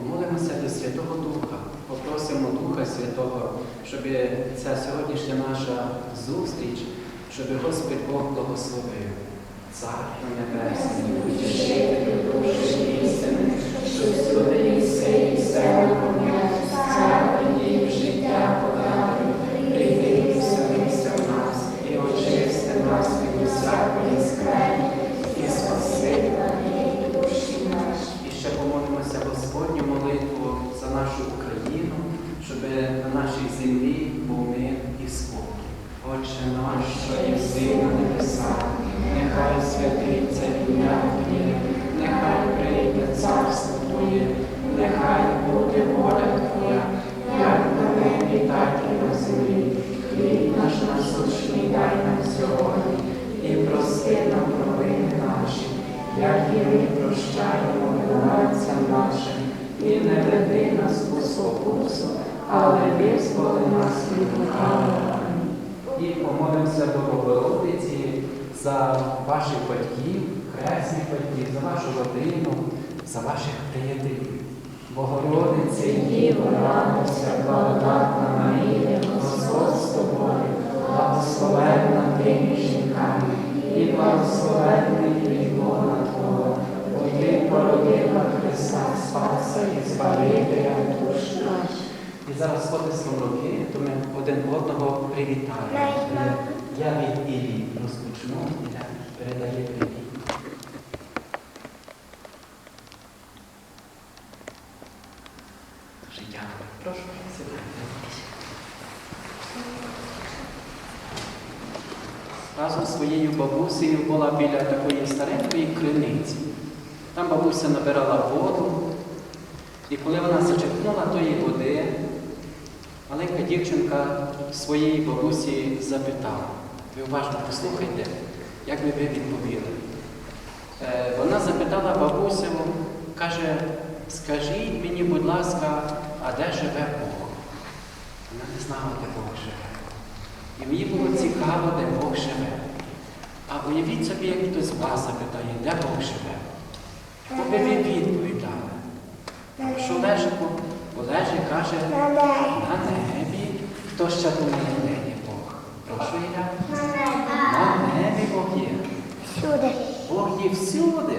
Помолимося до Святого Духа, попросимо Духа Святого, щоб ця сьогоднішня наша зустріч, щоб Господь Бог благословив. Царю Небесний, утішителю душі істини, що єси і все наповняєш, прощаємо винуватцям нашим, і не веди нас у спокусу, але визволи нас від лукавого. І помолимося до Богородиці за ваших батьків, хресних батьків, за вашу родину, за ваших приятелів. Богородице, Діво, радуйся, благодатна Марія, Господь з тобою, благословенна ти між жінками, зараз потиском руки, то ми один одного привітаємо. Я від Іллі розпочну, Ілля передає привіт. Дякую. Прошу. Разом з своєю бабусею була біля такої старенької криниці. Там бабуся набирала воду, і коли вона зачерпнула тої води, маленька дівчинка своєї бабусі запитала. Ви уважно послухайте, як ви відповіли. Е, Вона запитала бабусю, каже, скажіть мені, будь ласка, а де живе Бог? Вона не знала, де Бог живе. І мені було цікаво, де Бог живе. А уявіть собі, як хтось вас запитає, де Бог живе. Що би ви відповідали? Що Олежику, Олежик каже, на небі. Хто ще думає, є Бог? Прошу Ілля. На небі Бог є. Сюди. Бог є всюди.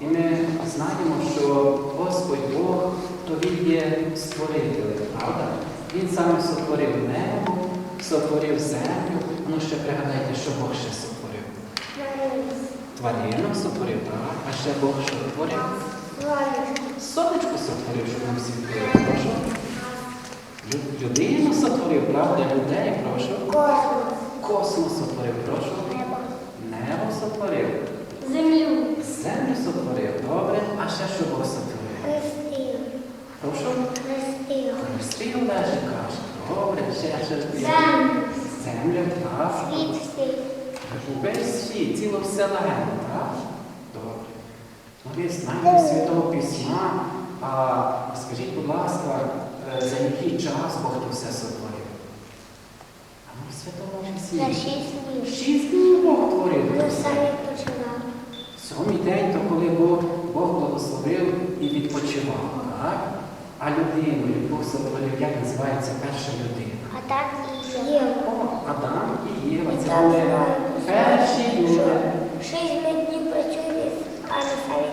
І ми знаємо, що Господь Бог, то Він є створителем, правда? Він саме сотворив небо, сотворив землю. Ну ще пригадайте, що Бог ще сотворив. Тваринок сотворив, так? А ще Бог що творив? Сонечко сотворив, щоб нам світило. Прошу. Людину сотворив, правда? Людей, прошу. Космос сотворив, прошу. Небо сотворив. Землю. Землю сотворив, добре. А ще що Бог сотворив? Хрестив. Прошу. Хрестив. Хрестив лежить, каже. Добре, ще ще. Землю. Землю, так. Світ світ. Увесь світ, цілу вселену, так? Ви знаєте Святого Письма, а скажіть, будь ласка, е, за який час Бог то все сотворив? А ну, в Святому За шість днів. Шість днів Бог творив. Ми самі. Сьомий день, то коли Бог, Бог благословив і відпочивав, так? А людину, Бог сотворив, як називається перша людина? А так і є. О, Адам і Єва, це були перші люди. Шість днів працює, а ми самі. О,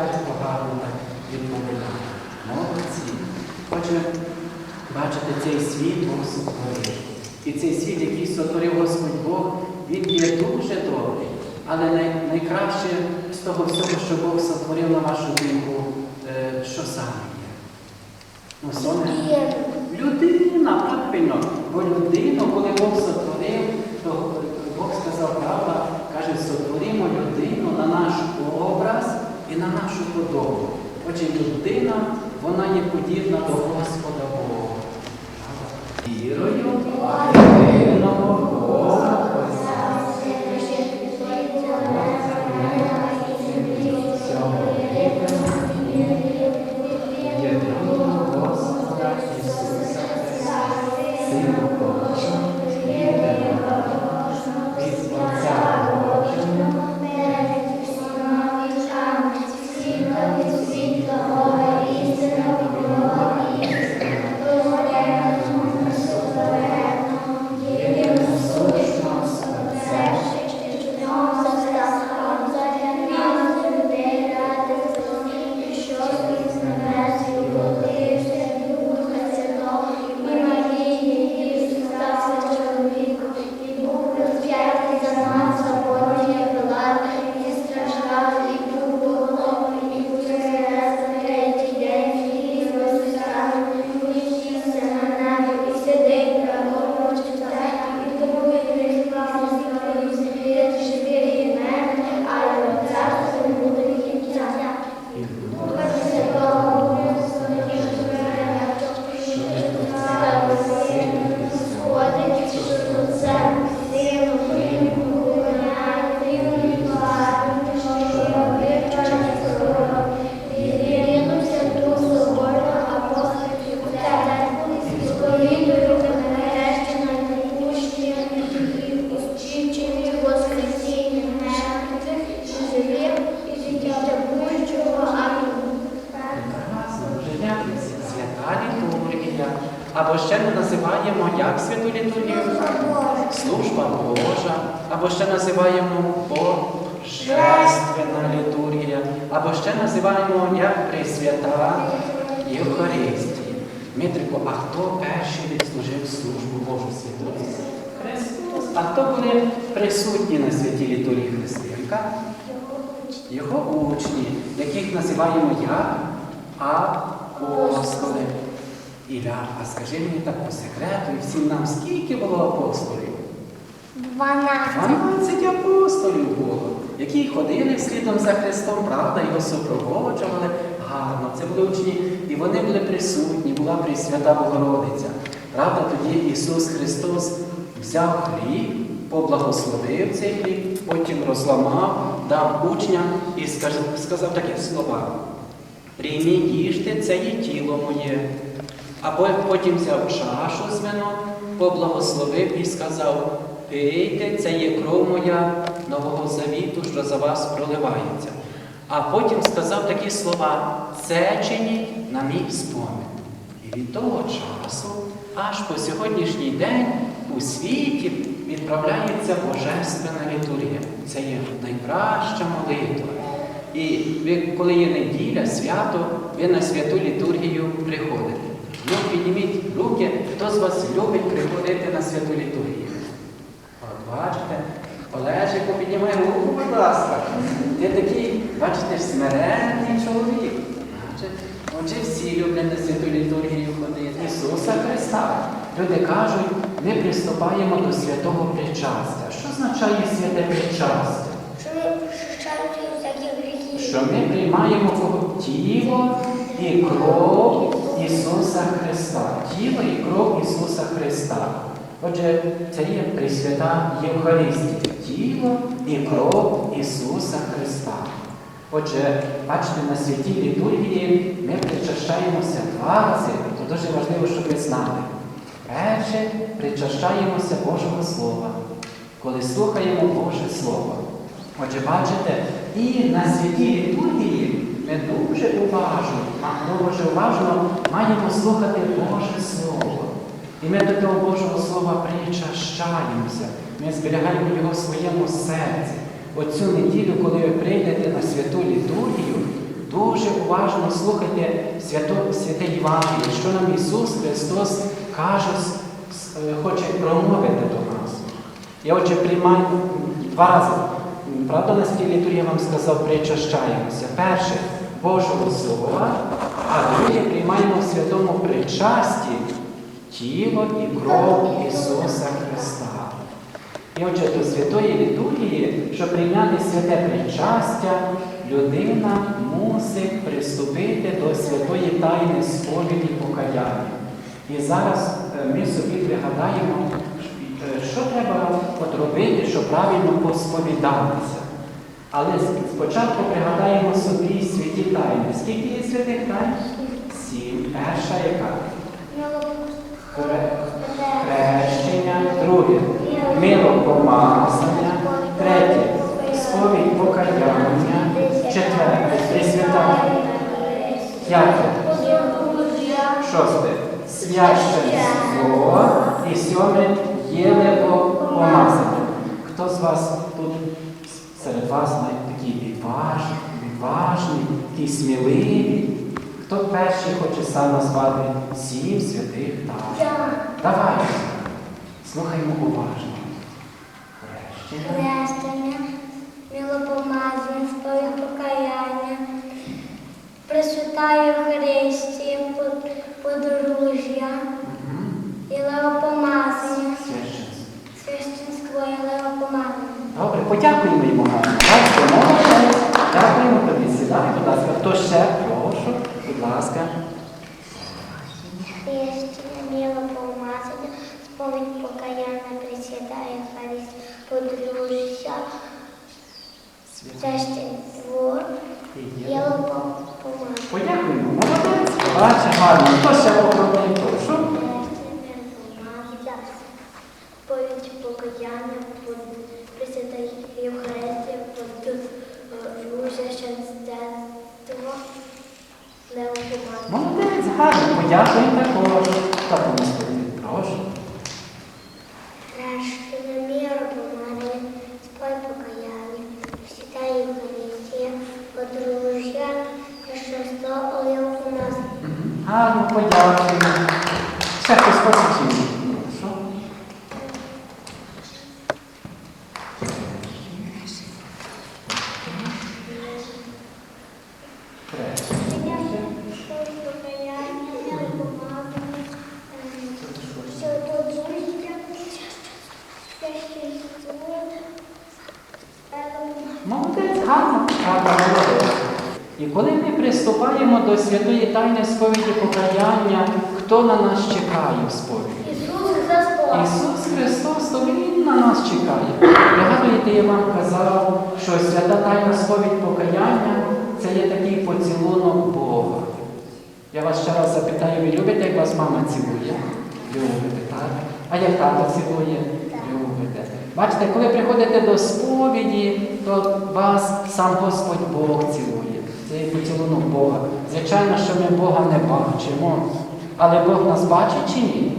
ж гарно так відповідає. Молодці. Отже, бачите, цей світ Бог сотворив. І цей світ, який сотворив Господь Бог, він є дуже добрий. Але найкраще з того всього, що Бог сотворив на вашу думку, е, що саме є? Ну, саме Людина, правильно. Бо людину, коли Бог сотворив, то Бог сказав, правда, каже, сотворимо людину на наш образ і на нашу подобу. Отже, людина, вона є подібна до Господа Бога. Вірою Або ще ми називаємо як святу літургію? Служба Божа, або ще називаємо Божественна літургія, або ще називаємо як Пресвята Євхаристія. Дмитрику, а хто перший відслужив службу Божу святу? Христос. А хто були присутні на святій літургії Христинка? Його учні, яких називаємо як апостоли. Ілля, а скажи мені так по секрету і всім нам, скільки було апостолів? Дванадцять. 12 апостолів було, які ходили слідом за Христом, правда, його супроводжували гарно. Це були учні, і вони були присутні, була Пресвята Богородиця. Правда, тоді Ісус Христос взяв хліб, поблагословив цей хліб, потім розламав, дав учням і сказав такі слова. Прийміть їжте, це є тіло моє. А потім взяв чашу з вином, поблагословив і сказав: пийте, це є кров моя нового завіту, що за вас проливається. А потім сказав такі слова: це чиніть на мій спомин. І від того часу, аж по сьогоднішній день у світі відправляється Божественна літургія. Це є найкраща молитва. І ви, коли є неділя, свято, ви на святу літургію приходите. Ну, підніміть руки, хто з вас любить приходити на святу літургію? От бачите, Олежику, піднімай руку, будь ласка. Ти такий, бачите, смиренний чоловік. Отже, всі люблять на святу літургію ходити. Ісуса Христа. Люди кажуть, ми приступаємо до святого причастя. Що означає святе причастя? Що ми приймаємо тіло і кров Ісуса Христа. Тіло і кров Ісуса Христа. Отже, це є Пресвята Євхаристія. Тіло і кров Ісуса Христа. Отже, бачите, на святій літургії ми причащаємося два рази. Це дуже важливо, щоб ви знали. Перше, причащаємося Божого Слова, коли слухаємо Боже Слово. Отже, бачите, і на святій літургії ми дуже уважно, дуже уважно маємо слухати Боже Слово. І ми до того Божого Слова причащаємося. Ми зберігаємо його в своєму серці. Оцю неділю, коли ви прийдете на святу літургію, дуже уважно слухайте свято, святе Євангеліє, що нам Ісус Христос каже, е, хоче промовити до нас. Я отже приймаю два рази. Правда, на святій літургії я вам сказав, причащаємося. Перше Божого Слова, а друге приймаємо в святому причасті тіло і кров Ісуса Христа. І отже, до святої літургії, щоб прийняти святе причастя, людина мусить приступити до святої тайни сповіді покаяння. І зараз е, ми собі пригадаємо, е, що треба от робити, щоб правильно посповідатися. Але спочатку пригадаємо собі святі тайни. Скільки є святих тайн? Сім. Перша яка? Хрещення, друге. Милопомазання, третє. Сповідь покаяння, четверте. Присвята, п'яте, шосте. Священство. І сьоме єлепомазання. Хто з вас тут серед вас навіть такі відважні, відважні, такі сміливі? Хто перший хоче сам назвати сім святих тайн? Давай. Слухаймо уважно. Хрещення. Хрещення, милопомазання, сповідь покаяння, Пресвятає Христі, подружжя, і леопомазання, Священство. священство і леопомазання. Добре, подякуємо йому гарно. Дякуємо тобі. Сідай, будь ласка. Хто ще? Прошу, будь ласка. Хрещення, милопомазання, сповідь покаяння, Пресвятає Христі, подружжя, священство І і є. леопомазання. Подякуємо. Молодець. Бачите, гарно. Хто ще попробує? Прошу. Повідь покаяння, Пресвятої Євхаристії, подружжя, щастя, Леопомазання. Молодець, гарно. подякуй також. Та Господи, прошу. Рашки на миру помазали, спой покаяння, всегда Євхаристія, подружжя, олив у нас. Гарно, подякуємо. Все, хтось хоче чи ні? Прошу. Третє. Спой покаяння, мир помазали, що подружжя, священство, Молодець, гарно, гарно, молодець. І коли ми приступаємо до святої тайни сповіді покаяння, хто на нас чекає в сповіді? Ісус Христос. Ісус Христос, то Він на нас чекає. Пригадуєте, я вам казав, що свята тайна сповідь покаяння це є такий поцілунок Бога. Я вас ще раз запитаю, ви любите, як вас мама цілує? Любите, так? А як тато цілує? Любите. Бачите, коли приходите до сповіді, то вас сам Господь Бог цілує. Поцілунок Бога. Звичайно, що ми Бога не бачимо. Але Бог нас бачить чи ні?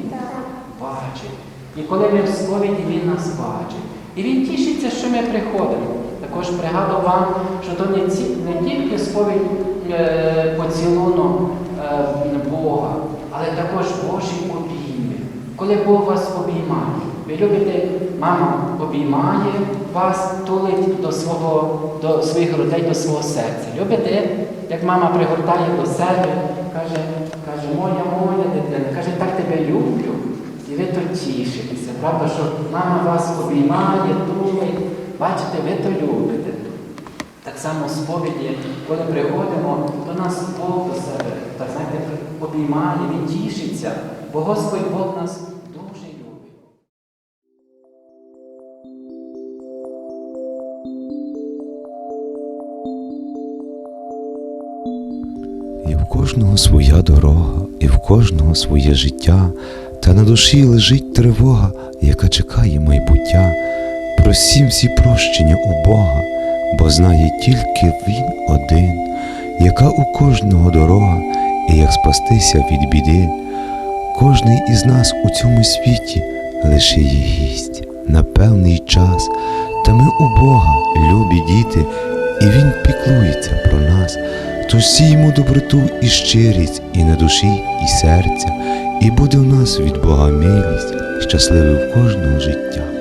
бачить. І коли ми в сповіді, Він нас бачить. І Він тішиться, що ми приходимо. Також пригадую вам, що то не, ці, не тільки сповідь е, поцілунок е, Бога, але також Божі обійми. Коли Бог вас обіймає, ви любите, мама обіймає вас, тулить до свого, до своїх грудей, до свого серця. Любите, як мама пригортає до себе, каже, каже, моя, моя дитина, каже, так тебе люблю. І ви то тішитеся, правда, що мама вас обіймає, тулить. Бачите, ви то любите. Так само сповіді, коли приходимо, до нас Бог до себе, так знаєте, обіймає, він тішиться, бо Господь Бог нас І в кожного своя дорога, і в кожного своє життя, та на душі лежить тривога, яка чекає майбуття. Просім всі прощення у Бога, бо знає тільки Він один, яка у кожного дорога, і як спастися від біди. Кожний із нас у цьому світі лише є гість на певний час, та ми у Бога, любі діти, і Він піклується про нас. Тож сіймо доброту і щирість і на душі, і серця, і буде в нас від Бога милість, щасливе в кожного життя.